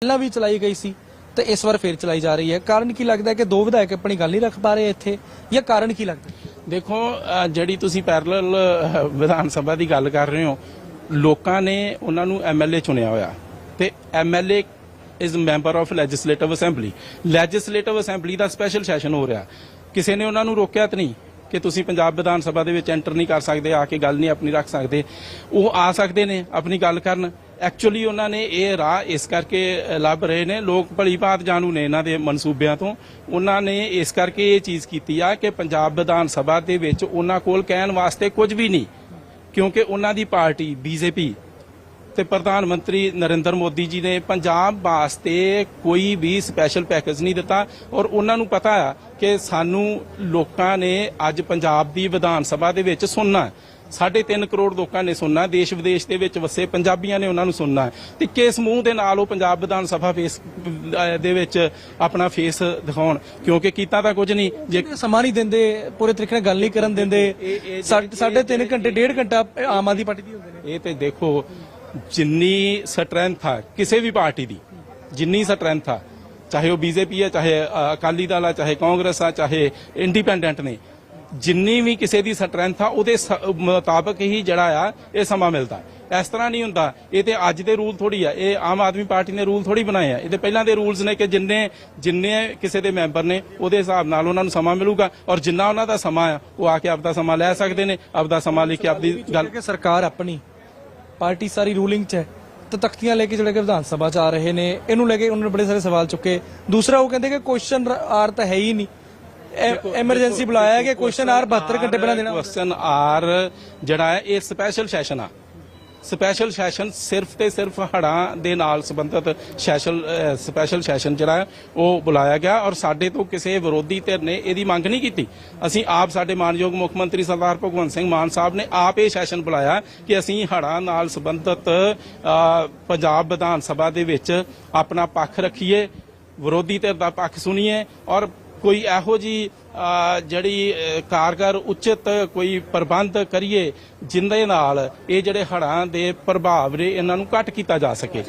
ਪਹਿਲਾਂ ਵੀ ਚਲਾਈ ਗਈ ਸੀ ਤੇ ਇਸ ਵਾਰ ਫੇਰ ਚਲਾਈ ਜਾ ਰਹੀ ਹੈ। ਕਾਰਨ ਕੀ ਲੱਗਦਾ ਹੈ ਕਿ ਦੋ ਵਿਧਾਇਕ ਆਪਣੀ ਗੱਲ ਨਹੀਂ ਰੱਖ ਪਾ ਰਹੇ ਇੱਥੇ? ਜਾਂ ਕਾਰਨ ਕੀ ਲੱਗਦਾ? ਦੇਖੋ ਅਹ ਜਿਹੜੀ ਤੁਸੀਂ ਪੈਰਲਲ ਵਿਧਾਨ ਸਭਾ ਦੀ ਗੱਲ ਕਰ ਰਹੇ ਹੋ, ਲੋਕਾਂ ਨੇ ਉਹਨਾਂ ਨੂੰ ਐਮਐਲਏ ਚੁਣਿਆ ਹੋਇਆ। ਤੇ MLA is member of legislative assembly legislative assembly the special session ਹੋ ਰਿਹਾ। ਕਿਸੇ ਨੇ ਉਹਨਾਂ ਨੂੰ ਰੋਕਿਆ ਤਾਂ ਨਹੀਂ ਕਿ ਤੁਸੀਂ ਪੰਜਾਬ ਵਿਧਾਨ ਸਭਾ ਦੇ ਵਿੱਚ ਐਂਟਰ ਨਹੀਂ ਕਰ ਸਕਦੇ, ਆ ਕੇ ਗੱਲ ਨਹੀਂ ਆਪਣੀ ਰੱਖ ਸਕਦੇ। ਉਹ ਆ ਸਕਦੇ ਨੇ ਆਪਣੀ ਗੱਲ ਕਰਨ। ਐਕਚੁਅਲੀ ਉਹਨਾਂ ਨੇ ਇਹ ਰਾਹ ਇਸ ਕਰਕੇ ਲੱਭ ਰਹੇ ਨੇ। ਲੋਕ ਭਲੀ ਭਾਤ ਜਾਣੂ ਨੇ ਇਹਨਾਂ ਦੇ ਮਨਸੂਬਿਆਂ ਤੋਂ। ਉਹਨਾਂ ਨੇ ਇਸ ਕਰਕੇ ਇਹ ਚੀਜ਼ ਕੀਤੀ ਆ ਕਿ ਪੰਜਾਬ ਵਿਧਾਨ ਸਭਾ ਦੇ ਵਿੱਚ ਉਹਨਾਂ ਕੋਲ ਕਹਿਣ ਵਾਸਤੇ ਕੁਝ ਵੀ ਨਹੀਂ। ਕਿਉਂਕਿ ਉਹਨਾਂ ਦੀ ਪਾਰਟੀ ਬੀਜੇਪੀ ਤੇ ਪ੍ਰਧਾਨ ਮੰਤਰੀ ਨਰਿੰਦਰ ਮੋਦੀ ਜੀ ਨੇ ਪੰਜਾਬ ਵਾਸਤੇ ਕੋਈ ਵੀ ਸਪੈਸ਼ਲ ਪੈਕੇਜ ਨਹੀਂ ਦਿੱਤਾ। ਔਰ ਉਹਨਾਂ ਨੂੰ ਪਤਾ ਆ ਕਿ ਸਾਨੂੰ ਲੋਕਾਂ ਨੇ ਅੱਜ ਪੰਜਾਬ ਦੀ ਵਿਧਾਨ ਸਭਾ ਦੇ ਵਿੱਚ ਸੁਣਨਾ ਹੈ। ਸਾਢੇ 3 ਕਰੋੜ ਲੋਕਾਂ ਨੇ ਸੁਣਨਾ ਦੇਸ਼ ਵਿਦੇਸ਼ ਦੇ ਵਿੱਚ ਵਸੇ ਪੰਜਾਬੀਆਂ ਨੇ ਉਹਨਾਂ ਨੂੰ ਸੁਣਨਾ। ਤੇ ਕਿਸ ਮੂੰਹ ਦੇ ਨਾਲ ਉਹ ਪੰਜਾਬ ਵਿਧਾਨ ਸਭਾ ਫੇਸ ਦੇ ਵਿੱਚ ਆਪਣਾ ਫੇਸ ਦਿਖਾਉਣ ਕਿਉਂਕਿ ਕੀਤਾ ਤਾਂ ਕੁਝ ਨਹੀਂ ਜੇ ਸਮਾਂ ਨਹੀਂ ਦਿੰਦੇ ਪੂਰੇ ਤਰੀਕੇ ਨਾਲ ਗੱਲ ਨਹੀਂ ਕਰਨ ਦਿੰਦੇ ਸਾਢੇ ਸਾਢੇ ਤਿੰਨ ਘੰਟੇ ਡੇਢ ਘੰਟਾ ਆਮ ਆਦਮੀ ਪਾਰਟੀ ਦੀ ਹੁੰਦੇ ਨੇ ਇਹ ਤੇ ਦੇਖੋ ਜਿੰਨੀ ਸਟਰੈਂਥ ਆ ਕਿਸੇ ਵੀ ਪਾਰਟੀ ਦੀ ਜਿੰਨੀ ਸਟਰੈਂਥ ਆ ਚਾਹੇ ਉਹ ਬੀਜੇਪੀ ਹੈ ਚਾਹੇ ਅਕਾਲੀ ਦਲ ਆ ਚਾਹੇ ਕਾਂਗਰਸ ਆ ਚਾਹੇ ਇੰਡੀਪੈਂਡੈਂਟ ਨੇ ਜਿੰਨੀ ਵੀ ਕਿਸੇ ਦੀ ਸਟਰੈਂਥ ਆ ਉਹਦੇ ਮੁਤਾਬਕ ਹੀ ਜਿਹੜਾ ਆ ਇਹ ਸਮਾਂ ਮਿਲਦਾ। ਇਸ ਤਰ੍ਹਾਂ ਨਹੀਂ ਹੁੰਦਾ। ਇਹ ਤੇ ਅੱਜ ਦੇ ਰੂਲ ਥੋੜੀ ਆ। ਇਹ ਆਮ ਆਦਮੀ ਪਾਰਟੀ ਨੇ ਰੂਲ ਥੋੜੀ ਬਣਾਏ ਆ। ਇਹਦੇ ਪਹਿਲਾਂ ਦੇ ਰੂਲਸ ਨੇ ਕਿ ਜਿੰਨੇ ਜਿੰਨੇ ਕਿਸੇ ਦੇ ਮੈਂਬਰ ਨੇ ਉਹਦੇ ਹਿਸਾਬ ਨਾਲ ਉਹਨਾਂ ਨੂੰ ਸਮਾਂ ਮਿਲੂਗਾ। ਔਰ ਜਿੰਨਾ ਉਹਨਾਂ ਦਾ ਸਮਾਂ ਆ ਉਹ ਆ ਕੇ ਆਪਦਾ ਸਮਾਂ ਲੈ ਸਕਦੇ ਨੇ ਆਪਦਾ ਸਮਾਂ ਲੈ ਕੇ ਆਪਦੀ ਗੱਲ ਕਿ ਸਰਕਾਰ ਆਪਣੀ ਪਾਰਟੀ ਸਾਰੀ ਰੂਲਿੰਗ 'ਚ ਹੈ ਤੇ ਤਖਤੀਆਂ ਲੈ ਕੇ ਜਿਹੜੇ ਕਿ ਵਿਧਾਨ ਸਭਾ 'ਚ ਆ ਰਹੇ ਨੇ ਇਹਨੂੰ ਲੈ ਕੇ ਉਹਨਾਂ ਨੇ ਬੜੇ ਸਾਰੇ ਸਵਾਲ ਚੁੱਕੇ। ਦੂਸਰਾ ਉਹ ਕਹਿੰਦੇ ਕਿ ਕੁਐਸਚਨ ਆਰ ਤਾਂ ਹੈ ਹੀ ਨਹੀਂ। ਐਮਰਜੈਂਸੀ ਬੁਲਾਇਆ ਕਿ ਕੁਐਸਚਨ ਆਰ 72 ਘੰਟੇ ਪਹਿਲਾਂ ਦੇਣਾ। ਕੁਐਸਚਨ ਆਰ ਜਿਹੜਾ ਹੈ ਇਹ ਸਪੈਸ਼ਲ ਸੈਸ਼ਨ ਆ। ਸਪੈਸ਼ਲ ਸੈਸ਼ਨ ਸਿਰਫ ਤੇ ਸਿਰਫ ਹੜਾਂ ਦੇ ਨਾਲ ਸੰਬੰਧਿਤ ਸੈਸ਼ਨ ਸਪੈਸ਼ਲ ਸੈਸ਼ਨ ਜਿਹੜਾ ਉਹ ਬੁਲਾਇਆ ਗਿਆ ਔਰ ਸਾਡੇ ਤੋਂ ਕਿਸੇ ਵਿਰੋਧੀ ਧਿਰ ਨੇ ਇਹਦੀ ਮੰਗ ਨਹੀਂ ਕੀਤੀ। ਅਸੀਂ ਆਪ ਸਾਡੇ ਮਾਨਯੋਗ ਮੁੱਖ ਮੰਤਰੀ ਸਰਦਾਰ ਭਗਵੰਤ ਸਿੰਘ ਮਾਨ ਸਾਹਿਬ ਨੇ ਆਪ ਇਹ ਸੈਸ਼ਨ ਬੁਲਾਇਆ ਕਿ ਅਸੀਂ ਹੜਾਂ ਨਾਲ ਸੰਬੰਧਿਤ ਪੰਜਾਬ ਵਿਧਾਨ ਸਭਾ ਦੇ ਵਿੱਚ ਆਪਣਾ ਪੱਖ ਰੱਖੀਏ ਵਿਰੋਧੀ ਧਿਰ ਦਾ ਪੱਖ ਸੁਣੀਏ ਔਰ ਕੋਈ ਇਹੋ ਜੀ ਜਿਹੜੀ ਕਾਰਗਰ ਉਚਿਤ ਕੋਈ ਪ੍ਰਬੰਧ ਕਰੀਏ ਜਿੰਦੇ ਨਾਲ ਇਹ ਜਿਹੜੇ ਹੜਾਂ ਦੇ ਪ੍ਰਭਾਵ ਨੇ ਇਹਨਾਂ ਨੂੰ ਘੱਟ ਕੀਤਾ ਜਾ ਸਕੇ।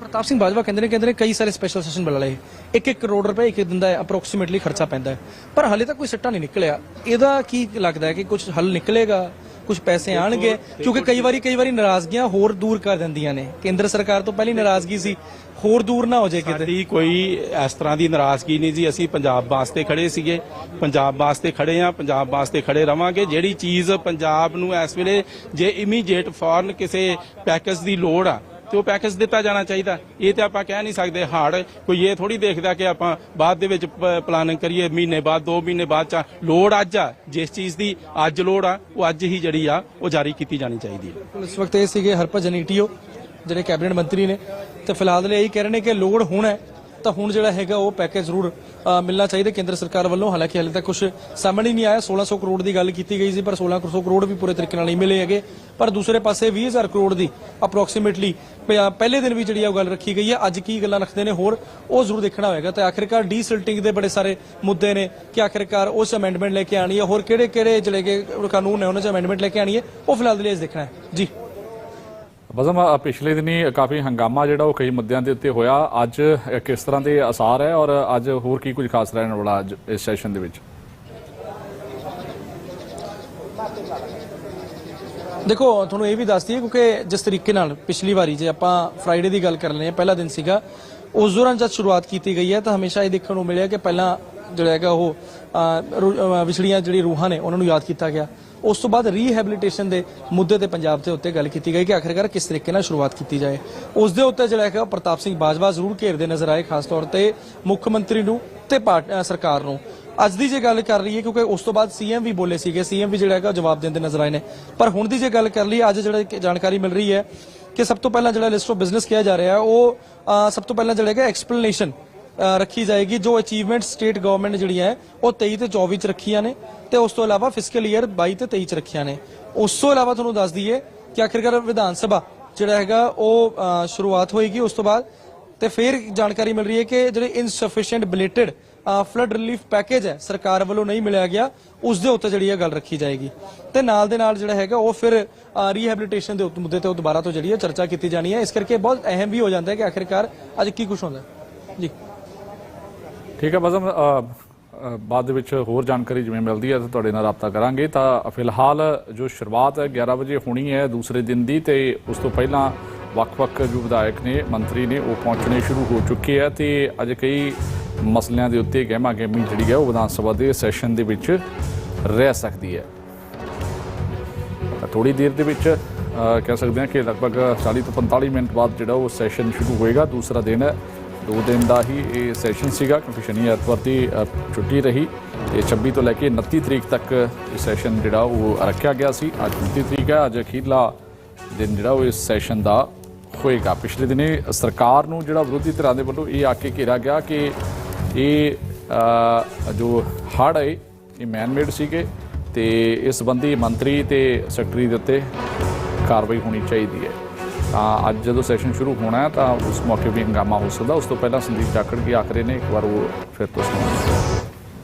ਪ੍ਰਤਾਪ ਸਿੰਘ ਬਾਜਵਾ ਕਹਿੰਦੇ ਨੇ ਕਹਿੰਦੇ ਨੇ ਕਈ ਸਾਰੇ ਸਪੈਸ਼ਲ ਸੈਸ਼ਨ ਬੁਲਾ ਲਏ। 1-1 ਕਰੋੜ ਰੁਪਏ ਇੱਕ ਦਿਨ ਦਾ ਅਪਰੋਕਸੀਮੇਟਲੀ ਖਰਚਾ ਪੈਂਦਾ ਪਰ ਹਾਲੇ ਤੱਕ ਕੋਈ ਸਿੱਟਾ ਨਹੀਂ ਨਿਕਲਿਆ। ਇਹਦਾ ਕੀ ਲੱਗਦਾ ਹੈ ਕਿ ਕੁਝ ਹੱਲ ਨਿਕਲੇਗਾ ਕੁਝ ਪੈਸੇ ਆਣਗੇ? ਕਿਉਂਕਿ ਕਈ ਵਾਰੀ ਕਈ ਵਾਰੀ ਨਾਰਾਜ਼ਗੀਆਂ ਹੋਰ ਦੂਰ ਕਰ ਦਿੰਦੀਆਂ ਨੇ। ਕੇਂਦਰ ਸਰਕਾਰ ਤੋਂ ਪਹਿਲੀ ਨਾਰਾਜ਼ਗੀ ਸੀ ਹੋਰ ਦੂਰ ਨਾ ਹੋ ਜਾਏ ਕਿਤੇ। ਸਾਡੀ ਕੋਈ ਇਸ ਤਰ੍ਹਾਂ ਦੀ ਨਾਰਾਜ਼ਗੀ ਨਹੀਂ ਜੀ। ਅਸੀਂ ਪੰਜਾਬ ਵਾਸਤੇ ਖੜੇ ਸੀਗੇ। ਪੰਜਾਬ ਵਾਸਤੇ ਖੜੇ ਆ ਪੰਜਾਬ ਵਾਸਤੇ ਖੜੇ ਰਵਾਂਗੇ। ਜਿਹੜੀ ਚੀਜ਼ ਪੰਜਾਬ ਨੂੰ ਇਸ ਵੇਲੇ ਜੇ ਇਮੀਡੀਏਟ ਫੌਰਨ ਕਿਸੇ ਪੈਕੇਜ ਦੀ ਲੋੜ ਆ ਤੇ ਉਹ ਪੈਕੇਜ ਦਿੱਤਾ ਜਾਣਾ ਚਾਹੀਦਾ। ਇਹ ਤੇ ਆਪਾਂ ਕਹਿ ਨਹੀਂ ਸਕਦੇ ਹਾਰਡ। ਕੋਈ ਇਹ ਥੋੜੀ ਦੇਖਦਾ ਕਿ ਆਪਾਂ ਬਾਅਦ ਦੇ ਵਿੱਚ ਪਲਾਨਿੰਗ ਕਰੀਏ ਮਹੀਨੇ ਬਾਅਦ 2 ਮਹੀਨੇ ਬਾਅਦ ਚ ਲੋੜ ਅੱਜ ਆ। ਜਿਸ ਚੀਜ਼ ਦੀ ਅੱਜ ਲੋੜ ਆ ਉਹ ਅੱਜ ਹੀ ਜਿਹੜੀ ਆ ਉਹ ਜਾਰੀ ਕੀਤੀ ਜਾਣੀ ਚਾਹੀਦੀ ਹੈ ਇਸ ਵਕਤ ਇਹ ਸੀਗੇ ਹਰਭਜਨ ਈਟੀਓ। ਜਿਹੜੇ ਕੈਬਨਿਟ ਮੰਤਰੀ ਨੇ। ਤੇ ਫਿਲਹਾਲ ਲਈ ਇਹੀ ਕਹਿ ਰਹੇ ਨੇ ਕਿ ਲੋੜ ਹੁਣ ਹੈ, ਤਾਂ ਹੁਣ ਜਿਹੜਾ ਹੈਗਾ ਉਹ ਪੈਕੇਜ ਜ਼ਰੂਰ ਮਿਲਣਾ ਚਾਹੀਦਾ ਕੇਂਦਰ ਸਰਕਾਰ ਵੱਲੋਂ। ਹਾਲਾਂਕਿ ਹਾਲੇ ਤੱਕ ਕੁਝ ਸਾਹਮਣੇ ਹੀ ਨਹੀਂ ਆਇਆ। 1600 ਕਰੋੜ ਦੀ ਗੱਲ ਕੀਤੀ ਗਈ ਸੀ, ਪਰ 1600 ਕਰੋੜ ਵੀ ਪੂਰੇ ਤਰੀਕੇ ਨਾਲ ਨਹੀਂ ਮਿਲੇ ਹੈਗੇ। ਪਰ ਦੂਸਰੇ ਪਾਸੇ 20000 ਕਰੋੜ ਦੀ ਅਪਰੋਕਸੀਮੇਟਲੀ ਪਹਿਲੇ ਦਿਨ ਵੀ ਜਿਹੜੀ ਆ ਉਹ ਗੱਲ ਰੱਖੀ ਗਈ ਹੈ। ਅੱਜ ਕੀ ਗੱਲਾਂ ਰੱਖਦੇ ਨੇ ਹੋਰ, ਉਹ ਜ਼ਰੂਰ ਦੇਖਣਾ ਹੋਏਗਾ। ਤੇ ਆਖਿਰਕਾਰ ਡੀਸਿਲਟਿੰਗ ਦੇ ਬੜੇ ਸਾਰੇ ਮੁੱਦੇ ਨੇ ਕਿ ਆਖਿਰਕਾਰ ਉਸ ਅਮੈਂਡਮੈਂਟ ਲੈ ਕੇ ਆਣੀ ਹੈ। ਹੋਰ ਕਿਹੜੇ ਕਿਹੜੇ ਜਿਹੜੇ ਕਿ ਕਾਨੂੰਨ ਨੇ, ਉਹਨਾਂ 'ਚ ਅਮੈਂਡਮੈਂਟ ਲੈ ਕੇ ਆਣੀ ਹੈ, ਉਹ ਫਿਲਹਾਲ ਦੇ ਲਈ ਅੱਜ ਦੇਖਣਾ ਹੈ। ਜੀ। ਬਜ਼ਮ ਪਿਛਲੇ ਦਿਨੀ ਕਾਫੀ ਹੰਗਾਮਾ ਜਿਹੜਾ ਉਹ ਕਈ ਮੁੱਦਿਆਂ ਦੇ ਉੱਤੇ ਹੋਇਆ। ਅੱਜ ਕਿਸ ਤਰ੍ਹਾਂ ਦੇ ਅਸਾਰ ਹੈ ਔਰ ਅੱਜ ਹੋਰ ਕੀ ਕੁਝ ਖਾਸ ਰਹਿਣ ਵਾਲਾ ਅੱਜ ਇਸ ਸੈਸ਼ਨ ਦੇ ਵਿੱਚ? ਦੇਖੋ, ਤੁਹਾਨੂੰ ਇਹ ਵੀ ਦੱਸ ਦਈਏ ਕਿਉਂਕਿ ਜਿਸ ਤਰੀਕੇ ਨਾਲ ਪਿਛਲੀ ਵਾਰੀ ਜੇ ਆਪਾਂ ਫਰਾਈਡੇ ਦੀ ਗੱਲ ਕਰ ਲੈਂਦੇ ਪਹਿਲਾ ਦਿਨ ਸੀਗਾ, ਉਸ ਦੌਰਾਨ ਜਦ ਸ਼ੁਰੂਆਤ ਕੀਤੀ ਗਈ ਹੈ ਤਾਂ ਹਮੇਸ਼ਾ ਇਹ ਦੇਖਣ ਨੂੰ ਮਿਲਿਆ ਕਿ ਪਹਿਲਾਂ ਜਿਹੜਾ ਹੈਗਾ ਉਹ ਵਿਛੜੀਆਂ ਜਿਹੜੀ ਰੂਹਾਂ ਨੇ, ਉਹਨਾਂ ਨੂੰ ਯਾਦ ਕੀਤਾ ਗਿਆ। ਉਸ ਤੋਂ ਬਾਅਦ ਰੀਹੈਬਿਲਿਟੇਸ਼ਨ ਦੇ ਮੁੱਦੇ ਤੇ ਪੰਜਾਬ ਦੇ ਉੱਤੇ ਗੱਲ ਕੀਤੀ ਗਈ ਕਿ ਆਖਿਰਕਾਰ ਕਿਸ ਤਰੀਕੇ ਨਾਲ ਸ਼ੁਰੂਆਤ ਕੀਤੀ ਜਾਏ। ਉਸ ਦੇ ਉੱਤੇ ਜਿਹੜਾ ਹੈਗਾ ਪ੍ਰਤਾਪ ਸਿੰਘ ਬਾਜਵਾ ਜ਼ਰੂਰ ਘੇਰਦੇ ਨਜ਼ਰ ਆਏ, ਖਾਸ ਤੌਰ ਤੇ ਮੁੱਖ ਮੰਤਰੀ ਨੂੰ ਤੇ ਸਰਕਾਰ ਨੂੰ। ਅੱਜ ਦੀ ਜੇ ਗੱਲ ਕਰ ਲਈਏ, ਕਿਉਂਕਿ ਉਸ ਤੋਂ ਬਾਅਦ ਸੀਐਮ ਵੀ ਬੋਲੇ ਸੀਗੇ ਸੀਐਮ ਵੀ ਜਿਹੜਾ ਹੈਗਾ ਉਹ ਜਵਾਬ ਦਿੰਦੇ ਨਜ਼ਰ ਆਏ ਨੇ। ਪਰ ਹੁਣ ਦੀ ਜੇ ਗੱਲ ਕਰ ਲਈ ਅੱਜ ਜਿਹੜਾ ਜਾਣਕਾਰੀ ਮਿਲ ਰਹੀ ਹੈ ਕਿ ਸਭ ਤੋਂ ਪਹਿਲਾਂ ਜਿਹੜਾ ਲਿਸਟ ਆਫ ਬਿਜ਼ਨਸ ਕਿਹਾ ਜਾ ਰਿਹਾ ਉਹ ਸਭ ਤੋਂ ਪਹਿਲਾਂ ਜਿਹੜਾ ਹੈਗਾ ਐਕਸਪਲੇਨੇਸ਼ਨ ਰੱਖੀ ਜਾਏਗੀ, ਜੋ ਅਚੀਵਮੈਂਟ ਸਟੇਟ ਗਵਰਨਮੈਂਟ ਜਿਹੜੀਆਂ ਹੈ, ਉਹ 23 ਤੇ 24 ਚ ਰੱਖੀਆਂ ਨੇ ਤੇ ਉਸ ਤੋਂ ਇਲਾਵਾ ਫਿਸਕਲ ਈਅਰ 22 ਤੇ 23 ਚ ਰੱਖੀਆਂ ਨੇ। ਉਸ ਤੋਂ ਇਲਾਵਾ ਤੁਹਾਨੂੰ ਦੱਸ ਦਈਏ ਕਿ ਆਖਿਰਕਾਰ ਵਿਧਾਨ ਸਭਾ ਜਿਹੜਾ ਹੈਗਾ, ਉਹ ਸ਼ੁਰੂਆਤ ਹੋਏਗੀ ਉਸ ਤੋਂ ਬਾਅਦ ਤੇ ਫਿਰ ਜਾਣਕਾਰੀ ਮਿਲ ਰਹੀ ਹੈ ਕਿ ਜਿਹੜੇ insufficient belated flood relief package ਹੈ, ਸਰਕਾਰ ਵੱਲੋਂ ਨਹੀਂ ਮਿਲਿਆ ਗਿਆ, ਉਸ ਦੇ ਉੱਤੇ ਜਿਹੜੀ ਇਹ ਗੱਲ ਰੱਖੀ ਜਾਏਗੀ। ਤੇ ਨਾਲ ਦੇ ਨਾਲ ਜਿਹੜਾ ਹੈਗਾ, ਉਹ ਫਿਰ ਰੀਹੈਬਿਲਿਟੇਸ਼ਨ ਦੇ ਮੁੱਦੇ ਤੇ ਉਹ ਦੁਬਾਰਾ ਤੋਂ ਜਿਹੜੀ ਹੈ ਚਰਚਾ ਕੀਤੀ ਜਾਣੀ ਹੈ। ਇਸ ਕਰਕੇ ਬਹੁਤ ਅਹਿਮ ਵੀ ਹੋ ਜਾਂਦਾ ਹੈ ਕਿ ਆਖਿਰਕਾਰ ਅੱਜ ਕੀ ਕੁਝ ਹੁੰਦਾ ਜੀ। ਠੀਕ ਹੈ, ਬਜ਼ਮ ਬਾਅਦ ਦੇ ਵਿੱਚ ਹੋਰ ਜਾਣਕਾਰੀ ਜਿਵੇਂ ਮਿਲਦੀ ਹੈ ਤਾਂ ਤੁਹਾਡੇ ਨਾਲ ਰਾਬਤਾ ਕਰਾਂਗੇ। ਤਾਂ ਫਿਲਹਾਲ ਜੋ ਸ਼ੁਰੂਆਤ ਹੈ 11 ਵਜੇ ਹੋਣੀ ਹੈ ਦੂਸਰੇ ਦਿਨ ਦੀ ਤੇ ਉਸ ਤੋਂ ਪਹਿਲਾਂ ਵੱਖ-ਵੱਖ ਜੋ ਵਿਧਾਇਕ ਨੇ, ਮੰਤਰੀ ਨੇ, ਉਹ ਪਹੁੰਚਣੇ ਸ਼ੁਰੂ ਹੋ ਚੁੱਕੇ ਆ ਤੇ ਅੱਜ ਕਈ ਮਸਲਿਆਂ ਦੇ ਉੱਤੇ ਗਹਿਮਾ ਗਹਿਮੀ ਜਿਹੜੀ ਹੈ, ਉਹ ਵਿਧਾਨ ਸਭਾ ਦੇ ਸੈਸ਼ਨ ਦੇ ਵਿੱਚ ਰਹਿ ਸਕਦੀ ਹੈ। ਥੋੜੀ ਦੇਰ ਦੇ ਵਿੱਚ ਕਹਿ ਸਕਦੇ ਹਾਂ ਕਿ ਲਗਭਗ 40 ਤੋਂ 45 ਮਿੰਟ ਬਾਅਦ ਜਿਹੜਾ ਉਹ ਸੈਸ਼ਨ ਸ਼ੁਰੂ ਹੋਏਗਾ। ਦੂਸਰਾ ਦਿਨ ਹੈ ਦੋ ਦਿਨ ਦਾ ਹੀ ਇਹ ਸੈਸ਼ਨ ਸੀਗਾ ਕਿਉਂਕਿ ਸ਼ਨੀ ਐਤਵਾਰ ਦੀ ਛੁੱਟੀ ਰਹੀ ਤੇ 26 ਤੋਂ ਲੈ ਕੇ 29 ਤਰੀਕ ਤੱਕ ਇਹ ਸੈਸ਼ਨ ਜਿਹੜਾ ਉਹ ਰੱਖਿਆ ਗਿਆ ਸੀ। ਅੱਜ 29 ਤਰੀਕ ਹੈ, ਅੱਜ ਅਖੀਰਲਾ ਦਿਨ ਜਿਹੜਾ ਉਹ ਇਸ ਸੈਸ਼ਨ ਦਾ ਹੋਏਗਾ। ਪਿਛਲੇ ਦਿਨੇ ਸਰਕਾਰ ਨੂੰ ਜਿਹੜਾ ਵਿਰੋਧੀ ਧਿਰਾਂ ਦੇ ਵੱਲੋਂ ਇਹ ਆ ਕੇ ਘੇਰਾ ਗਿਆ ਕਿ ਇਹ ਜੋ ਹੜ੍ਹ ਹੈ ਇਹ ਮੈਨਮੇਡ ਸੀਗੇ ਤੇ ਇਸ ਸੰਬੰਧੀ ਮੰਤਰੀ ਤੇ ਸੈਕਟਰੀ ਦੇ ਉੱਤੇ ਕਾਰਵਾਈ ਹੋਣੀ ਚਾਹੀਦੀ ਹੈ। ਤਾਂ ਅੱਜ ਜਦੋਂ ਸੈਸ਼ਨ ਸ਼ੁਰੂ ਹੋਣਾ ਹੈ ਤਾਂ ਉਸ ਮੌਕੇ ਵੀ ਹੰਗਾਮਾ ਹੋ ਸਕਦਾ। ਉਸ ਤੋਂ ਪਹਿਲਾਂ ਸੰਦੀਪ ਜਾਖੜ ਕੀ ਆਖਰੇ ਨੇ? ਇੱਕ ਵਾਰ ਉਹ ਫਿਰ ਤੋਂ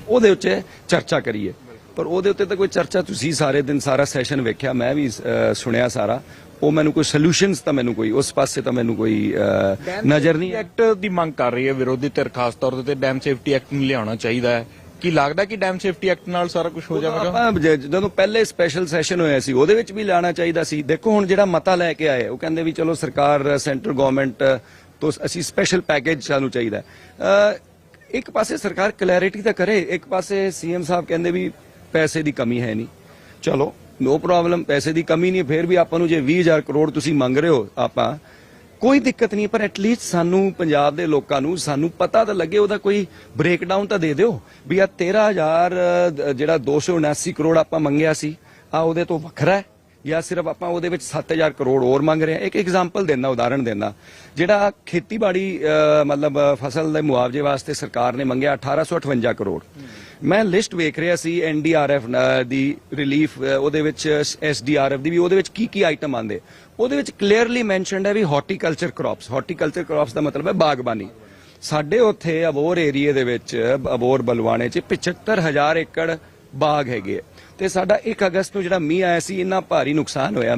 ਉਹਦੇ ਉੱਤੇ ਚਰਚਾ ਕਰੀਏ। ਪਰ ਉਹਦੇ ਉੱਤੇ ਤਾਂ ਕੋਈ ਚਰਚਾ ਤੁਸੀਂ ਸਾਰੇ ਦਿਨ ਸਾਰਾ ਸੈਸ਼ਨ ਵੇਖਿਆ ਮੈਂ ਵੀ ਸੁਣਿਆ ਸਾਰਾ। ਉਹ ਮੈਨੂੰ ਕੋਈ ਸੋਲੂਸ਼ਨਸ ਤਾਂ ਮੈਨੂੰ ਕੋਈ ਉਸ ਪਾਸੇ ਤਾਂ ਮੈਨੂੰ ਕੋਈ ਨਜ਼ਰ ਨਹੀਂ ਐਕਟ ਦੀ ਮੰਗ ਕਰ ਰਹੀ ਹੈ ਵਿਰੋਧੀ ਧਿਰ ਖਾਸ ਤੌਰ ਤੇ ਡੈਮ ਸੇਫਟੀ ਐਕਟ ਨੂੰ ਲਿਆਉਣਾ ਚਾਹੀਦਾ ਹੈ। ਕੀ ਲੱਗਦਾ ਕਿ ਡੈਮ ਸੇਫਟੀ ਐਕਟ ਨਾਲ ਸਾਰਾ ਕੁਝ ਹੋ ਜਾਵੇਗਾ? ਆਪਾਂ ਜ- ਜਦੋਂ ਪਹਿਲੇ ਸਪੈਸ਼ਲ ਸੈਸ਼ਨ ਹੋਇਆ ਸੀ ਉਹਦੇ ਵਿੱਚ ਵੀ ਲਾਣਾ ਚਾਹੀਦਾ ਸੀ। ਦੇਖੋ ਹੁਣ ਜਿਹੜਾ ਮਤਾ ਲੈ ਕੇ ਆਏ ਉਹ ਕਹਿੰਦੇ ਵੀ ਚਲੋ ਸਰਕਾਰ ਸੈਂਟਰ ਗਵਰਨਮੈਂਟ ਤੋਂ ਅਸੀਂ ਸਪੈਸ਼ਲ ਪੈਕੇਜ ਸਾਨੂੰ ਚਾਹੀਦਾ। ਹੈ। ਇੱਕ ਪਾਸੇ ਸਰਕਾਰ ਕਲੈਰਿਟੀ ਤਾਂ ਕਰੇ ਇੱਕ ਪਾਸੇ ਸੀਐਮ ਸਾਹਿਬ ਕਹਿੰਦੇ ਵੀ ਪੈਸੇ ਦੀ ਕਮੀ ਹੈ ਨਹੀਂ। ਚਲੋ ਨੋ ਪ੍ਰੋਬਲਮ ਪੈਸੇ ਦੀ ਕਮੀ ਨਹੀਂ ਫਿਰ ਵੀ ਆਪਾਂ ਨੂੰ ਜੇ 20000 ਕਰੋੜ ਤੁਸੀਂ ਮੰਗ ਰਹੇ ਹੋ ਆਪਾਂ ਕੋਈ ਦਿੱਕਤ ਨਹੀਂ ਪਰ ਐਟਲੀਸਟ ਸਾਨੂੰ ਪੰਜਾਬ ਦੇ ਲੋਕਾਂ ਨੂੰ ਸਾਨੂੰ ਪਤਾ ਤਾਂ ਲੱਗੇ ਉਹਦਾ ਕੋਈ ਬ੍ਰੇਕਡਾਊਨ ਤਾਂ ਦੇ ਦਿਓ ਵੀ ਆ 13000 ਅ, ਜਿਹੜਾ 279 ਕਰੋੜ ਆਪਾਂ ਮੰਗਿਆ ਸੀ ਆ ਉਹਦੇ ਤੋਂ ਵੱਖਰਾ ਹੈ। ਜਾਂ ਸਿਰਫ ਆਪਾਂ ਉਹਦੇ ਵਿੱਚ 7000 ਕਰੋੜ ਹੋਰ ਮੰਗ ਰਹੇ ਹਾਂ। ਇੱਕ ਐਗਜ਼ਾਮਪਲ ਦੇਣਾ ਉਦਾਹਰਣ ਦੇਣਾ ਜਿਹੜਾ ਖੇਤੀਬਾੜੀ ਮਤਲਬ, ਫਸਲ ਦੇ ਮੁਆਵਜ਼ੇ ਵਾਸਤੇ ਸਰਕਾਰ ਨੇ ਮੰਗਿਆ 1858 ਕਰੋੜ। ਮੈਂ ਲਿਸਟ ਵੇਖ ਰਿਹਾ ਸੀ ਐਨਡੀਆਰਐਫ ਦੀ ਰਿਲੀਫ ਉਹਦੇ ਵਿੱਚ ਐਸਡੀਆਰਐਫ ਦੀ ਵੀ ਉਹਦੇ ਵਿੱਚ ਕੀ ਕੀ ਆਈਟਮ ਆਂਦੇ ਉਹਦੇ ਵਿੱਚ ਕਲੀਅਰਲੀ ਮੈਂਸ਼ਨਡ ਹੈ ਵੀ ਹਾਰਟੀਕਲਚਰ ਕ੍ਰੌਪਸ ਹਾਰਟੀਕਲਚਰ ਕ੍ਰੌਪਸ ਦਾ ਮਤਲਬ ਹੈ ਬਾਗਬਾਨੀ। ਸਾਡੇ ਉੱਥੇ ਅਬੋਰ ਏਰੀਏ ਦੇ ਵਿੱਚ ਅਬੋਰ ਬਲਵਾਣੇ 'ਚ 75000 ਏਕੜ ਬਾਗ ਹੈਗੇ ਆ। ਤੇ ਸਾਡਾ 1 ਅਗਸਤ ਨੂੰ ਜਿਹੜਾ ਮੀਂਹ ਆਇਆ ਸੀ, ਇੰਨਾ ਭਾਰੀ ਨੁਕਸਾਨ ਹੋਇਆ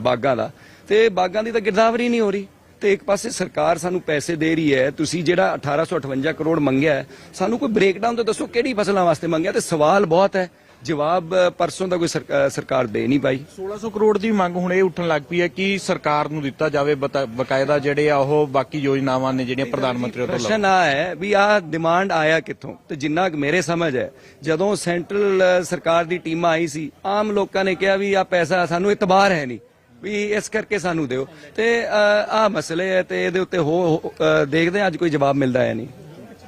ਬਾਗਾਂ ਦਾ। ਤੇ ਬਾਗਾਂ ਦੀ ਤਾਂ ਗਿਰਦਾਵਰੀ ਨਹੀਂ ਹੋ ਰਹੀ। ਤੇ ਇੱਕ ਪਾਸੇ ਸਰਕਾਰ ਸਾਨੂੰ ਪੈਸੇ ਦੇ ਰਹੀ ਹੈ। ਤੁਸੀਂ ਜਿਹੜਾ 1858 ਕਰੋੜ ਮੰਗਿਆ ਸਾਨੂੰ ਕੋਈ ਬ੍ਰੇਕਡਾਊਨ ਤਾਂ ਦੱਸੋ ਕਿਹੜੀ ਫਸਲਾਂ ਵਾਸਤੇ ਮੰਗਿਆ? ਤੇ ਸਵਾਲ ਬਹੁਤ ਹੈ। ਜਵਾਬ ਪਰਸੋਂ ਦਾ ਕੋਈ ਸਰਕਾਰ ਦੇ ਨਹੀਂ ਪਾਈ 1600 ਕਰੋੜ ਦੀ ਮੰਗ ਹੁਣ ਇਹ ਉੱਠਣ ਲੱਗ ਪਈ ਹੈ ਕਿ ਸਰਕਾਰ ਨੂੰ ਦਿੱਤਾ ਜਾਵੇ ਬਕਾਇਦਾ ਜਿਹੜੇ ਆ ਉਹ ਬਾਕੀ ਯੋਜਨਾਵਾਂ ਨੇ ਜਿਹੜੀਆਂ ਪ੍ਰਧਾਨ ਮੰਤਰੀ ਵੱਲੋਂ ਪ੍ਰਸ਼ਨ ਆ ਹੈ ਵੀ ਆ ਡਿਮਾਂਡ ਆਇਆ ਕਿੱਥੋਂ? ਤੇ ਜਿੰਨਾ ਕੁ ਮੇਰੇ ਸਮਝ ਹੈ ਜਦੋਂ ਸੈਂਟਰਲ ਸਰਕਾਰ ਦੀ ਟੀਮਾਂ ਆਈ ਸੀ ਆਮ ਲੋਕਾਂ ਨੇ ਕਿਹਾ ਵੀ ਆ ਪੈਸਾ ਸਾਨੂੰ ਇਤਬਾਰ ਹੈ ਨਹੀਂ ਵੀ ਇਸ ਕਰਕੇ ਸਾਨੂੰ ਦਿਓ। ਤੇ ਆ ਮਸਲੇ ਹੈ ਤੇ ਇਹਦੇ ਉੱਤੇ ਹੋ ਦੇਖਦੇ ਅੱਜ ਕੋਈ ਜਵਾਬ ਮਿਲਦਾ ਹੈ ਨਹੀਂ।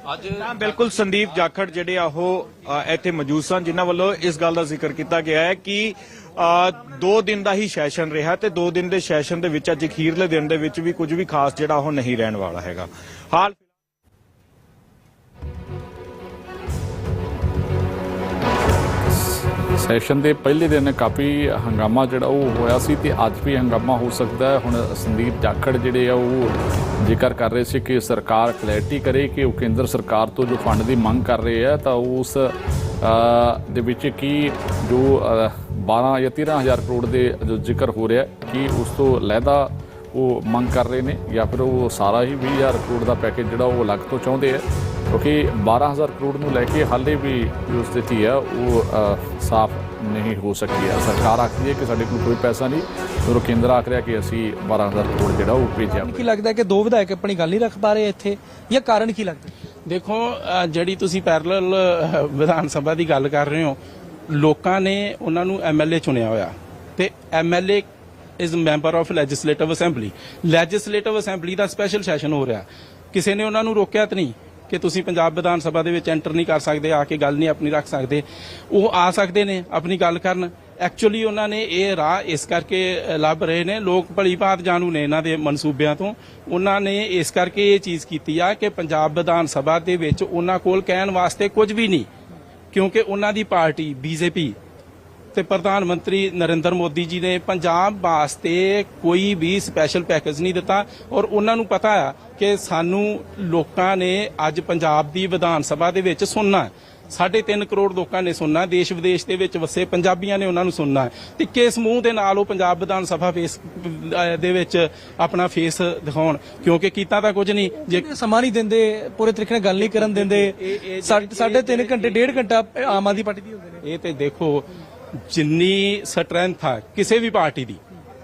ਅੱਜ ਤਾਂ ਬਿਲਕੁਲ ਸੰਦੀਪ ਜਾਖੜ ਜਿਹੜੇ ਆ ਉਹ ਇੱਥੇ ਮੌਜੂਦ ਸਨ, ਜਿਨ੍ਹਾਂ ਵੱਲੋਂ ਇਸ ਗੱਲ ਦਾ ਜ਼ਿਕਰ ਕੀਤਾ ਗਿਆ ਹੈ ਕਿ ਦੋ ਦਿਨ ਦਾ ਹੀ ਸੈਸ਼ਨ ਰਿਹਾ ਤੇ ਦੋ ਦਿਨ ਦੇ ਸੈਸ਼ਨ ਦੇ ਵਿੱਚ ਅੱਜ ਅਖੀਰਲੇ ਦਿਨ ਦੇ ਵਿੱਚ ਵੀ ਕੁਝ ਵੀ ਖਾਸ ਜਿਹੜਾ ਉਹ ਨਹੀਂ ਰਹਿਣ ਵਾਲਾ ਹੈਗਾ। ਹਾਲ ਸੈਸ਼ਨ ਦੇ ਪਹਿਲੇ ਦਿਨ ਕਾਫੀ ਹੰਗਾਮਾ ਜਿਹੜਾ ਉਹ ਹੋਇਆ ਸੀ ਤੇ ਅੱਜ ਵੀ ਹੰਗਾਮਾ ਹੋ ਸਕਦਾ ਹੈ। ਹੁਣ ਸੰਦੀਪ ਜਾਖੜ ਜਿਹੜੇ ਆ ਉਹ ਜ਼ਿਕਰ ਕਰ ਰਹੇ ਸੀ ਕਿ ਸਰਕਾਰ ਕਲੈਰਿਟੀ ਕਰੇ ਕਿ ਉਹ ਕੇਂਦਰ ਸਰਕਾਰ ਤੋਂ ਜੋ ਫੰਡ ਦੀ ਮੰਗ ਕਰ ਰਹੇ ਆ ਤਾਂ ਉਸ ਦੇ ਵਿੱਚ ਕੀ ਜੋ ਅ, 12 ਜਾਂ 13000 ਕਰੋੜ ਦੇ ਜੋ ਜ਼ਿਕਰ ਹੋ ਰਿਹਾ ਕਿ ਉਸ ਤੋਂ ਲਹਿਦਾ ਉਹ ਮੰਗ ਕਰ ਰਹੇ ਨੇ ਜਾਂ ਫਿਰ ਉਹ ਸਾਰਾ ਹੀ 20000 ਕਰੋੜ ਦਾ ਪੈਕੇਜ ਜਿਹੜਾ ਉਹ ਅਲੱਗ ਤੋਂ ਚਾਹੁੰਦੇ ਆ। ਕਿਉਂਕਿ 12000 ਕਰੋੜ ਨੂੰ ਲੈ ਕੇ ਹਾਲੇ ਵੀ ਜੋ ਸਥਿਤੀ ਹੈ ਉਹ ਸਾਫ਼ ਨਹੀਂ ਹੋ ਸਕੀ ਹੈ। ਸਰਕਾਰ ਆਖਦੀ ਹੈ ਕਿ ਸਾਡੇ ਕੋਲ ਕੋਈ ਪੈਸਾ ਨਹੀਂ। ਔਰ ਕੇਂਦਰ ਆਖ ਰਿਹਾ ਕਿ ਅਸੀਂ 12000 ਕਰੋੜ ਜਿਹੜਾ ਉਹ ਭੇਜਿਆ ਕੀ ਲੱਗਦਾ ਹੈ ਕਿ ਦੋ ਵਿਧਾਇਕ ਆਪਣੀ ਗੱਲ ਨਹੀਂ ਰੱਖ ਪਾ ਰਹੇ ਇੱਥੇ? ਜਾਂ ਕਾਰਨ ਕੀ ਲੱਗਦਾ ਦੇਖੋ ਜਿਹੜੀ ਤੁਸੀਂ ਪੈਰਲਲ ਵਿਧਾਨ ਸਭਾ ਦੀ ਗੱਲ ਕਰ ਰਹੇ ਹੋ ਲੋਕਾਂ ਨੇ ਉਹਨਾਂ ਨੂੰ ਐਮਐਲਏ ਚੁਣਿਆ ਹੋਇਆ। ਤੇ MLA is member of legislative assembly legislative assembly the special session ਹੋ ਰਿਹਾ। ਕਿਸੇ ਨੇ ਉਹਨਾਂ ਨੂੰ ਰੋਕਿਆ ਤਾਂ ਨਹੀਂ। ਕਿ ਤੁਸੀਂ ਪੰਜਾਬ ਵਿਧਾਨ ਸਭਾ ਦੇ ਵਿੱਚ ਐਂਟਰ ਨਹੀਂ ਕਰ ਸਕਦੇ, ਆ ਕੇ ਗੱਲ ਨਹੀਂ ਆਪਣੀ ਰੱਖ ਸਕਦੇ। ਉਹ ਆ ਸਕਦੇ ਨੇ ਆਪਣੀ ਗੱਲ ਕਰਨ। ਐਕਚੁਅਲੀ ਉਹਨਾਂ ਨੇ ਇਹ ਰਾਹ ਇਸ ਕਰਕੇ ਲੱਭ ਰਹੇ ਨੇ। ਲੋਕ ਭਲੀ ਭਾਂਤ ਜਾਣੂ ਨੇ ਇਹਨਾਂ ਦੇ ਮਨਸੂਬਿਆਂ ਤੋਂ। ਉਹਨਾਂ ਨੇ ਇਸ ਕਰਕੇ ਇਹ ਚੀਜ਼ ਕੀਤੀ ਆ ਕਿ ਪੰਜਾਬ ਵਿਧਾਨ ਸਭਾ ਦੇ ਵਿੱਚ ਉਹਨਾਂ ਕੋਲ ਕਹਿਣ ਵਾਸਤੇ ਕੁਝ ਵੀ ਨਹੀਂ। ਕਿਉਂਕਿ ਉਹਨਾਂ ਦੀ ਪਾਰਟੀ, ਬੀਜੇਪੀ ਤੇ ਪ੍ਰਧਾਨ ਮੰਤਰੀ ਨਰਿੰਦਰ ਮੋਦੀ ਜੀ ਨੇ ਪੰਜਾਬ ਵਾਸਤੇ ਕੋਈ ਵੀ ਸਪੈਸ਼ਲ ਪੈਕੇਜ ਨਹੀਂ ਦਿੱਤਾ ਔਰ ਉਹਨਾਂ ਨੂੰ ਪਤਾ ਆ ਕਿ ਸਾਨੂੰ ਲੋਕਾਂ ਨੇ ਅੱਜ ਪੰਜਾਬ ਦੀ ਵਿਧਾਨ ਸਭਾ ਦੇ ਵਿੱਚ ਸੁਣਨਾ। ਸਾਢੇ ਤਿੰਨ ਕਰੋੜ ਲੋਕਾਂ ਨੇ ਸੁਣਨਾ ਦੇਸ਼ ਵਿਦੇਸ਼ ਦੇ ਵਿੱਚ ਵਸੇ ਪੰਜਾਬੀਆਂ ਨੇ ਉਹਨਾਂ ਨੂੰ ਸੁਣਨਾ। ਤੇ ਕਿਸ ਮੂੰਹ ਦੇ ਨਾਲ ਉਹ ਪੰਜਾਬ ਵਿਧਾਨ ਸਭਾ ਫੇਸ ਦੇ ਵਿੱਚ ਆਪਣਾ ਫੇਸ ਦਿਖਾਉਣ? ਕਿਉਂਕਿ ਕੀਤਾ ਤਾਂ ਕੁਝ ਨਹੀਂ। ਜੇ ਸਮਾਂ ਨਹੀਂ ਦਿੰਦੇ ਪੂਰੇ ਤਰੀਕੇ ਨਾਲ ਗੱਲ ਨਹੀਂ ਕਰਨ ਦਿੰਦੇ। ਸਾਢੇ ਸਾਢੇ ਤਿੰਨ ਘੰਟੇ ਡੇਢ ਘੰਟਾ ਆਮ ਆਦਮੀ ਪਾਰਟੀ ਦੀ ਹੁੰਦੇ ਨੇ। ਇਹ ਤੇ ਦੇਖੋ ਜਿੰਨੀ ਸਟਰੈਂਥ ਆ, ਕਿਸੇ ਵੀ ਪਾਰਟੀ ਦੀ,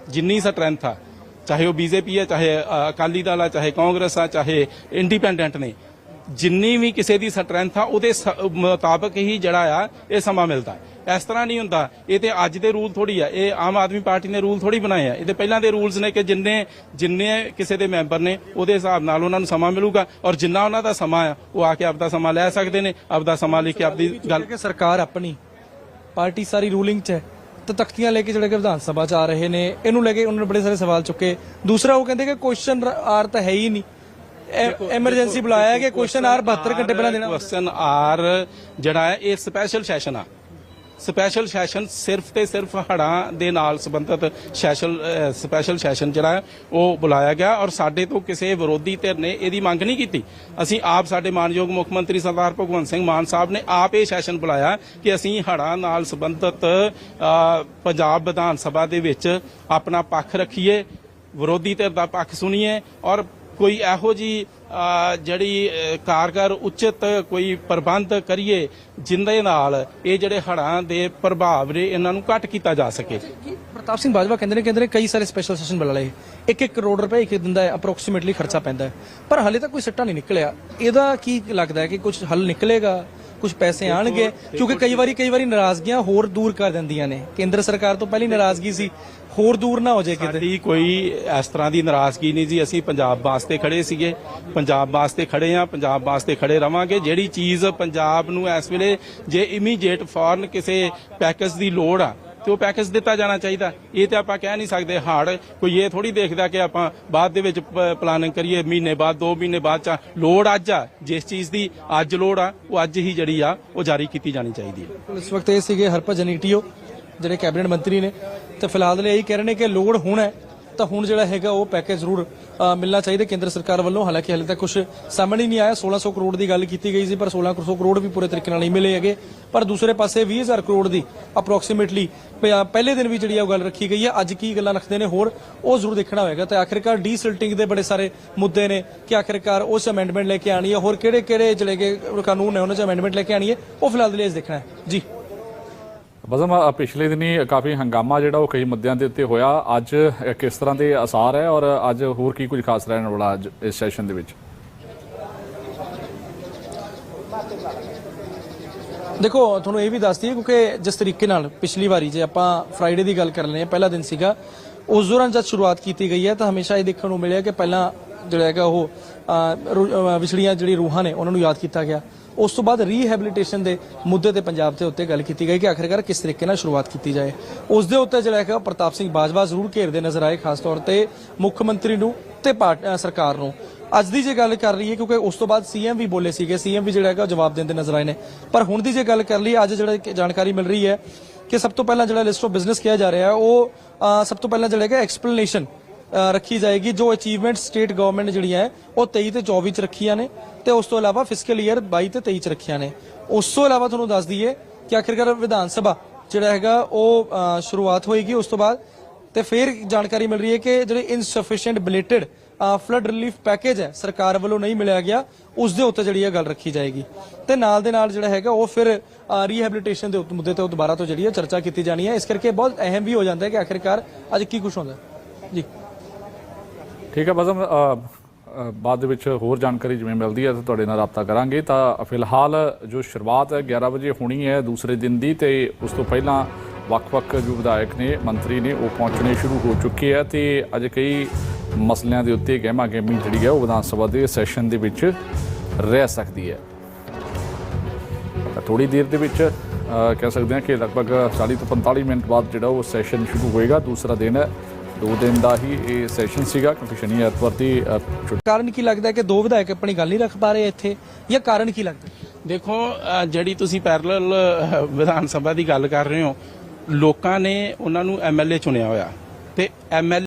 ਜਿੰਨੀ ਸਟਰੈਂਥ ਆ, ਚਾਹੇ ਉਹ ਬੀਜੇਪੀ ਹੈ ਚਾਹੇ ਅਕਾਲੀ ਦਲ ਆ, ਚਾਹੇ ਕਾਂਗਰਸ ਆ, ਚਾਹੇ ਇੰਡੀਪੈਂਡੈਂਟ ਨੇ, ਜਿੰਨੀ ਵੀ ਕਿਸੇ ਦੀ ਸਟਰੈਂਥ ਆ, ਉਹਦੇ ਮੁਤਾਬਕ ਹੀ ਜਿਹੜਾ ਆ, ਇਹ ਸਮਾਂ ਮਿਲਦਾ। ਇਸ ਤਰ੍ਹਾਂ ਨਹੀਂ ਹੁੰਦਾ, ਇਹ ਤੇ ਅੱਜ ਦੇ ਰੂਲ ਥੋੜੀ ਆ, ਇਹ ਆਮ ਆਦਮੀ ਪਾਰਟੀ ਨੇ ਰੂਲ ਥੋੜੀ ਬਣਾਏ ਆ। ਇਹਦੇ ਪਹਿਲਾਂ ਦੇ ਰੂਲਸ ਨੇ ਕਿ ਜਿੰਨੇ ਜਿੰਨੇ ਕਿਸੇ ਦੇ ਮੈਂਬਰ ਨੇ, ਉਹਦੇ ਹਿਸਾਬ ਨਾਲ ਉਹਨਾਂ ਨੂੰ ਸਮਾਂ ਮਿਲੂਗਾ, ਔਰ ਜਿੰਨਾ ਉਹਨਾਂ ਦਾ ਸਮਾਂ ਆ, ਉਹ ਆ ਕੇ ਆਪਦਾ ਸਮਾਂ ਲੈ ਸਕਦੇ ਨੇ, ਆਪਦਾ ਸਮਾਂ ਲੈ ਕੇ ਆਪਦੀ ਗੱਲ ਕਿ ਸਰਕਾਰ ਆਪਣੀ ਪਾਰਟੀ ਸਾਰੀ ਰੂਲਿੰਗ 'ਚ ਹੈ ਤੇ ਤਖਤੀਆਂ ਲੈ ਕੇ ਜਿਹੜੇ ਕਿ ਵਿਧਾਨ ਸਭਾ 'ਚ ਆ ਰਹੇ ਨੇ ਇਹਨੂੰ ਲੈ ਕੇ ਉਹਨਾਂ ਨੇ ਬੜੇ ਸਾਰੇ ਸਵਾਲ ਚੁੱਕੇ। ਦੂਸਰਾ ਉਹ ਕਹਿੰਦੇ ਕਿ ਕੁਐਸਚਨ ਆਰ ਤਾਂ ਹੈ ਹੀ ਨਹੀਂ। ਐਮਰਜੈਂਸੀ ਬੁਲਾਇਆ ਕਿ ਕੁਐਸਚਨ ਆਰ 72 ਘੰਟੇ ਪਹਿਲਾਂ ਦੇਣਾ। ਕੁਐਸਚਨ ਆਰ ਜਿਹੜਾ ਹੈ ਇਹ ਸਪੈਸ਼ਲ ਸੈਸ਼ਨ ਆ। ਸਪੈਸ਼ਲ ਸੈਸ਼ਨ ਸਿਰਫ ਤੇ ਸਿਰਫ ਹੜਾਂ ਦੇ ਨਾਲ ਸੰਬੰਧਿਤ ਸੈਸ਼ਨ ਸਪੈਸ਼ਲ ਸੈਸ਼ਨ ਜਿਹੜਾ ਉਹ ਬੁਲਾਇਆ ਗਿਆ ਔਰ ਸਾਡੇ ਤੋਂ ਕਿਸੇ ਵਿਰੋਧੀ ਧਿਰ ਨੇ ਇਹਦੀ ਮੰਗ ਨਹੀਂ ਕੀਤੀ। ਅਸੀਂ ਆਪ ਸਾਡੇ ਮਾਨਯੋਗ ਮੁੱਖ ਮੰਤਰੀ ਸਰਦਾਰ ਭਗਵੰਤ ਸਿੰਘ ਮਾਨ ਸਾਹਿਬ ਨੇ ਆਪ ਇਹ ਸੈਸ਼ਨ ਬੁਲਾਇਆ ਕਿ ਅਸੀਂ ਹੜਾਂ ਨਾਲ ਸੰਬੰਧਿਤ ਪੰਜਾਬ ਵਿਧਾਨ ਸਭਾ ਦੇ ਵਿੱਚ ਆਪਣਾ ਪੱਖ ਰੱਖੀਏ, ਵਿਰੋਧੀ ਧਿਰ ਦਾ ਪੱਖ ਸੁਣੀਏ ਔਰ ਕੋਈ ਇਹੋ ਜੀ ਜਿਹੜੀ ਕਾਰਗਰ ਉਚਿਤ ਕੋਈ ਪ੍ਰਬੰਧ ਕਰੀਏ ਜਿੰਦੇ ਨਾਲ ਇਹ ਜਿਹੜੇ ਹੜਾਂ ਦੇ ਪ੍ਰਭਾਵ ਨੇ ਇਹਨਾਂ ਨੂੰ ਘੱਟ ਕੀਤਾ ਜਾ ਸਕੇ। ਪ੍ਰਤਾਪ ਸਿੰਘ ਬਾਜਵਾ ਕਹਿੰਦੇ ਨੇ ਕਹਿੰਦੇ ਨੇ ਕਈ ਸਾਰੇ ਸਪੈਸ਼ਲ ਸੈਸ਼ਨ ਬੁਲਾ ਲਏ। 1-1 ਕਰੋੜ ਰੁਪਏ ਇੱਕ ਦਿਨ ਦਾ ਅਪਰੋਕਸੀਮੇਟਲੀ ਖਰਚਾ ਪੈਂਦਾ ਪਰ ਹਲੇ ਤੱਕ ਕੋਈ ਸਿੱਟਾ ਨਹੀਂ ਨਿਕਲਿਆ। ਇਹਦਾ ਕੀ ਲੱਗਦਾ ਹੈ ਕਿ ਕੁਝ ਹੱਲ ਨਿਕਲੇਗਾ? ਕੁਝ ਪੈਸੇ ਆਣਗੇ ਕਿਉਂਕਿ ਕਈ ਵਾਰੀ ਕਈ ਵਾਰੀ ਨਾਰਾਜ਼ਗੀਆਂ ਹੋਰ ਦੂਰ ਕਰ ਦਿੰਦੀਆਂ ਨੇ। ਕੇਂਦਰ ਸਰਕਾਰ ਤੋਂ ਪਹਿਲੀ ਨਾਰਾਜ਼ਗੀ ਸੀ ਹੋਰ ਦੂਰ ਨਾ ਹੋ ਜਾਏ ਕਿਤੇ। ਸਾਡੀ ਕੋਈ ਇਸ ਤਰ੍ਹਾਂ ਦੀ ਨਾਰਾਜ਼ਗੀ ਨਹੀਂ ਜੀ। ਅਸੀਂ ਪੰਜਾਬ ਵਾਸਤੇ ਖੜੇ ਸੀਗੇ। ਪੰਜਾਬ ਵਾਸਤੇ ਖੜੇ ਆ ਪੰਜਾਬ ਵਾਸਤੇ ਖੜੇ ਰਵਾਂਗੇ। ਜਿਹੜੀ ਚੀਜ਼ ਪੰਜਾਬ ਨੂੰ ਇਸ ਵੇਲੇ ਜੇ ਇਮੀਡੀਏਟ ਫੌਰਨ ਕਿਸੇ ਪੈਕੇਜ ਦੀ ਲੋੜ ਆ ਤੇ ਉਹ ਪੈਕੇਜ ਦਿੱਤਾ ਜਾਣਾ ਚਾਹੀਦਾ। ਇਹ ਤੇ ਆਪਾਂ ਕਹਿ ਨਹੀਂ ਸਕਦੇ ਹਾਰਡ। ਕੋਈ ਇਹ ਥੋੜੀ ਦੇਖਦਾ ਕਿ ਆਪਾਂ ਬਾਅਦ ਦੇ ਵਿੱਚ ਪਲਾਨਿੰਗ ਕਰੀਏ, ਮਹੀਨੇ ਬਾਅਦ 2 ਮਹੀਨੇ ਬਾਅਦ ਚ ਲੋੜ ਅੱਜ ਆ। ਜਿਸ ਚੀਜ਼ ਦੀ ਅੱਜ ਲੋੜ ਆ, ਉਹ ਅੱਜ ਹੀ ਜਿਹੜੀ ਆ, ਉਹ ਜਾਰੀ ਕੀਤੀ ਜਾਣੀ ਚਾਹੀਦੀ ਹੈ। ਇਸ ਵਕਤ ਇਹ ਸੀਗੇ ਹਰਪਜਨ ਜਿਹੜੇ ਕੈਬਨਿਟ ਮੰਤਰੀ ਨੇ। ਤੇ ਫਿਲਹਾਲ ਦੇ ਲਈ ਇਹੀ ਕਹਿ ਰਹੇ ਨੇ ਕਿ ਲੋੜ ਹੁਣ ਹੈ। ਤਾਂ ਹੁਣ ਜਿਹੜਾ ਹੈਗਾ ਉਹ ਪੈਕੇਜ ਜ਼ਰੂਰ ਮਿਲਣਾ ਚਾਹੀਦਾ ਕੇਂਦਰ ਸਰਕਾਰ ਵੱਲੋਂ। ਹਾਲਾਂਕਿ ਹਾਲੇ ਤੱਕ ਕੁਝ ਸਾਹਮਣੇ ਨਹੀਂ ਆਇਆ। 1600 ਕਰੋੜ ਦੀ ਗੱਲ ਕੀਤੀ ਗਈ ਸੀ, ਪਰ 1600 ਕਰੋੜ ਵੀ ਪੂਰੇ ਤਰੀਕੇ ਨਾਲ ਨਹੀਂ ਮਿਲੇ ਹੈਗੇ। ਪਰ ਦੂਸਰੇ ਪਾਸੇ 20000 ਕਰੋੜ ਦੀ ਅਪਰੋਕਸੀਮੇਟਲੀ ਪਹਿਲੇ ਦਿਨ ਵੀ ਜਿਹੜੀ ਆ ਉਹ ਗੱਲ ਰੱਖੀ ਗਈ ਹੈ ਅੱਜ ਕੀ ਗੱਲਾਂ ਰੱਖਦੇ ਨੇ ਹੋਰ, ਉਹ ਜ਼ਰੂਰ ਦੇਖਣਾ ਹੋਏਗਾ। ਤੇ ਆਖਿਰਕਾਰ ਡੀਸਿਲਟਿੰਗ ਦੇ ਬੜੇ ਸਾਰੇ ਮੁੱਦੇ ਨੇ ਕਿ ਆਖਿਰਕਾਰ ਉਸ ਅਮੈਂਡਮੈਂਟ ਲੈ ਕੇ ਆਣੀ ਹੈ ਹੋਰ ਕਿਹੜੇ ਕਿਹੜੇ ਜਿਹੜੇ ਕਿ ਕਾਨੂੰਨ ਨੇ, ਉਹਨਾਂ 'ਚ ਅਮੈਂਡਮੈਂਟ ਲੈ ਕੇ ਆਣੀ ਹੈ, ਉਹ ਫਿਲਹਾਲ ਦੇ ਲਈ ਅੱਜ ਦੇਖਣਾ ਹੈ। ਜੀ। ਬਜ਼ਮ ਪਿਛਲੇ ਦਿਨੀ ਕਾਫੀ ਹੰਗਾਮਾ ਜਿਹੜਾ ਉਹ ਕਈ ਮੁੱਦਿਆਂ ਦੇ ਉੱਤੇ ਹੋਇਆ। ਅੱਜ ਕਿਸ ਤਰ੍ਹਾਂ ਦੇ ਅਸਾਰ ਹੈ ਔਰ ਅੱਜ ਹੋਰ ਕੀ ਕੁਝ ਖਾਸ ਰਹਿਣ ਵਾਲਾ ਅੱਜ ਇਸ ਸੈਸ਼ਨ ਦੇ ਵਿੱਚ? ਦੇਖੋ, ਤੁਹਾਨੂੰ ਇਹ ਵੀ ਦੱਸ ਦਈਏ ਕਿਉਂਕਿ ਜਿਸ ਤਰੀਕੇ ਨਾਲ ਪਿਛਲੀ ਵਾਰੀ ਜੇ ਆਪਾਂ ਫਰਾਈਡੇ ਦੀ ਗੱਲ ਕਰ ਲੈਂਦੇ ਹਾਂ, ਪਹਿਲਾ ਦਿਨ ਸੀਗਾ, ਉਸ ਦੌਰਾਨ ਜਦ ਸ਼ੁਰੂਆਤ ਕੀਤੀ ਗਈ ਹੈ ਤਾਂ ਹਮੇਸ਼ਾ ਇਹ ਦੇਖਣ ਨੂੰ ਮਿਲਿਆ ਕਿ ਪਹਿਲਾਂ ਜਿਹੜਾ ਹੈਗਾ ਉਹ ਵਿਛੜੀਆਂ ਜਿਹੜੀ ਰੂਹਾਂ ਨੇ, ਉਹਨਾਂ ਨੂੰ ਯਾਦ ਕੀਤਾ ਗਿਆ। ਉਸ ਤੋਂ ਬਾਅਦ ਰੀਹੈਬਿਲਿਟੇਸ਼ਨ ਦੇ ਮੁੱਦੇ ਤੇ ਪੰਜਾਬ ਦੇ ਉੱਤੇ ਗੱਲ ਕੀਤੀ ਗਈ ਕਿ ਆਖਿਰਕਾਰ ਕਿਸ ਤਰੀਕੇ ਨਾਲ ਸ਼ੁਰੂਆਤ ਕੀਤੀ ਜਾਏ। ਉਸ ਦੇ ਉੱਤੇ ਜਿਹੜਾ ਹੈਗਾ ਪ੍ਰਤਾਪ ਸਿੰਘ ਬਾਜਵਾ ਜ਼ਰੂਰ ਘੇਰਦੇ ਨਜ਼ਰ ਆਏ, ਖਾਸ ਤੌਰ ਤੇ ਮੁੱਖ ਮੰਤਰੀ ਨੂੰ ਤੇ ਪਾਰਟ- ਸਰਕਾਰ ਨੂੰ। ਅੱਜ ਦੀ ਜੇ ਗੱਲ ਕਰ ਲਈਏ ਕਿਉਂਕਿ ਉਸ ਤੋਂ ਬਾਅਦ ਸੀਐਮ ਵੀ ਬੋਲੇ ਸੀਗੇ, ਸੀਐਮ ਵੀ ਜਿਹੜਾ ਹੈਗਾ ਉਹ ਜਵਾਬ ਦਿੰਦੇ ਨਜ਼ਰ ਆਏ ਨੇ। ਪਰ ਹੁਣ ਦੀ ਜੇ ਗੱਲ ਕਰ ਲਈਏ, ਅੱਜ ਜਿਹੜਾ ਜਾਣਕਾਰੀ ਮਿਲ ਰਹੀ ਹੈ ਕਿ ਸਭ ਤੋਂ ਪਹਿਲਾਂ ਜਿਹੜਾ ਲਿਸਟ ਆਫ ਬਿਜ਼ਨਸ ਕਿਹਾ ਜਾ ਰਿਹਾ ਹੈ, ਉਹ ਸਭ ਤੋਂ ਪਹਿਲਾਂ ਜਿਹੜਾ ਹੈਗਾ ਐਕਸਪਲੇਨੇਸ਼ਨ ਰੱਖੀ ਜਾਏਗੀ। ਜੋ ਅਚੀਵਮੈਂਟ ਸਟੇਟ ਗਵਰਨਮੈਂਟ ਨੇ ਜਿਹੜੀਆਂ ਹੈ, ਉਹ 23 ਤੇ 24 ਚ ਰੱਖੀਆਂ ਨੇ ਤੇ ਉਸ ਤੋਂ ਇਲਾਵਾ ਫਿਸਕਲ ਈਅਰ 22 ਤੇ 23 ਚ ਰੱਖੀਆਂ ਨੇ। ਉਸ ਤੋਂ ਇਲਾਵਾ ਤੁਹਾਨੂੰ ਦੱਸ ਦਈਏ ਕਿ ਆਖਿਰਕਾਰ ਵਿਧਾਨ ਸਭਾ ਜਿਹੜਾ ਹੈਗਾ, ਉਹ ਸ਼ੁਰੂਆਤ ਹੋਏਗੀ ਉਸ ਤੋਂ ਬਾਅਦ ਤੇ ਫਿਰ ਜਾਣਕਾਰੀ ਮਿਲ ਰਹੀ ਹੈ ਕਿ ਜਿਹੜੇ insufficient belated flood relief package ਹੈ, ਸਰਕਾਰ ਵੱਲੋਂ ਨਹੀਂ ਮਿਲਿਆ ਗਿਆ, ਉਸ ਦੇ ਉੱਤੇ ਜਿਹੜੀ ਹੈ ਗੱਲ ਰੱਖੀ ਜਾਏਗੀ। ਤੇ ਨਾਲ ਦੇ ਨਾਲ ਜਿਹੜਾ ਹੈਗਾ, ਉਹ ਫਿਰ ਰੀਹੈਬਿਲਿਟੇਸ਼ਨ ਦੇ ਮੁੱਦੇ ਤੇ ਉਹ ਦੁਬਾਰਾ ਤੋਂ ਜਿਹੜੀ ਹੈ ਚਰਚਾ ਕੀਤੀ ਜਾਣੀ ਹੈ। ਇਸ ਕਰਕੇ ਬਹੁਤ ਅਹਿਮ ਵੀ ਹੋ ਜਾਂਦਾ ਹੈ ਕਿ ਆਖਿਰਕਾਰ ਅੱਜ ਕੀ ਕੁਝ ਹੁੰਦਾ ਜੀ। ਠੀਕ ਹੈ, ਬਜ਼ਮ ਬਾਅਦ ਦੇ ਵਿੱਚ ਹੋਰ ਜਾਣਕਾਰੀ ਜਿਵੇਂ ਮਿਲਦੀ ਹੈ ਤਾਂ ਤੁਹਾਡੇ ਨਾਲ ਰਾਬਤਾ ਕਰਾਂਗੇ। ਤਾਂ ਫਿਲਹਾਲ ਜੋ ਸ਼ੁਰੂਆਤ ਹੈ 11 ਵਜੇ ਹੋਣੀ ਹੈ ਦੂਸਰੇ ਦਿਨ ਦੀ ਤੇ ਉਸ ਤੋਂ ਪਹਿਲਾਂ ਵੱਖ-ਵੱਖ ਜੋ ਵਿਧਾਇਕ ਨੇ, ਮੰਤਰੀ ਨੇ, ਉਹ ਪਹੁੰਚਣੇ ਸ਼ੁਰੂ ਹੋ ਚੁੱਕੇ ਆ ਤੇ ਅੱਜ ਕਈ ਮਸਲਿਆਂ ਦੇ ਉੱਤੇ ਗਹਿਮਾ ਗਹਿਮੀ ਜਿਹੜੀ ਹੈ, ਉਹ ਵਿਧਾਨ ਸਭਾ ਦੇ ਸੈਸ਼ਨ ਦੇ ਵਿੱਚ ਰਹਿ ਸਕਦੀ ਹੈ। ਥੋੜੀ ਦੇਰ ਦੇ ਵਿੱਚ ਕਹਿ ਸਕਦੇ ਹਾਂ ਕਿ ਲਗਭਗ 40 ਤੋਂ 45 ਮਿੰਟ ਬਾਅਦ ਜਿਹੜਾ ਉਹ ਸੈਸ਼ਨ ਸ਼ੁਰੂ ਹੋਏਗਾ, ਦੂਸਰਾ ਦਿਨ ਹੈ ਦੋ ਦਿਨ ਦਾ ਹੀ ਇਹ ਸੈਸ਼ਨ ਸੀਗਾ ਕਿਉਂਕਿ ਸ਼ਨੀ ਐਤਵਾਰ ਦੀ ਕਾਰਨ ਕੀ ਲੱਗਦਾ ਕਿ ਦੋ ਵਿਧਾਇਕ ਆਪਣੀ ਗੱਲ ਨਹੀਂ ਰੱਖ ਪਾ ਰਹੇ ਇੱਥੇ? ਜਾਂ ਕਾਰਨ ਕੀ ਲੱਗਦਾ? ਦੇਖੋ ਜਿਹੜੀ ਤੁਸੀਂ ਪੈਰਲਲ ਵਿਧਾਨ ਸਭਾ ਦੀ ਗੱਲ ਕਰ ਰਹੇ ਹੋ ਲੋਕਾਂ ਨੇ ਉਹਨਾਂ ਨੂੰ ਐਮਐਲਏ ਚੁਣਿਆ ਹੋਇਆ। ਤੇ ਐਮਐਲਏ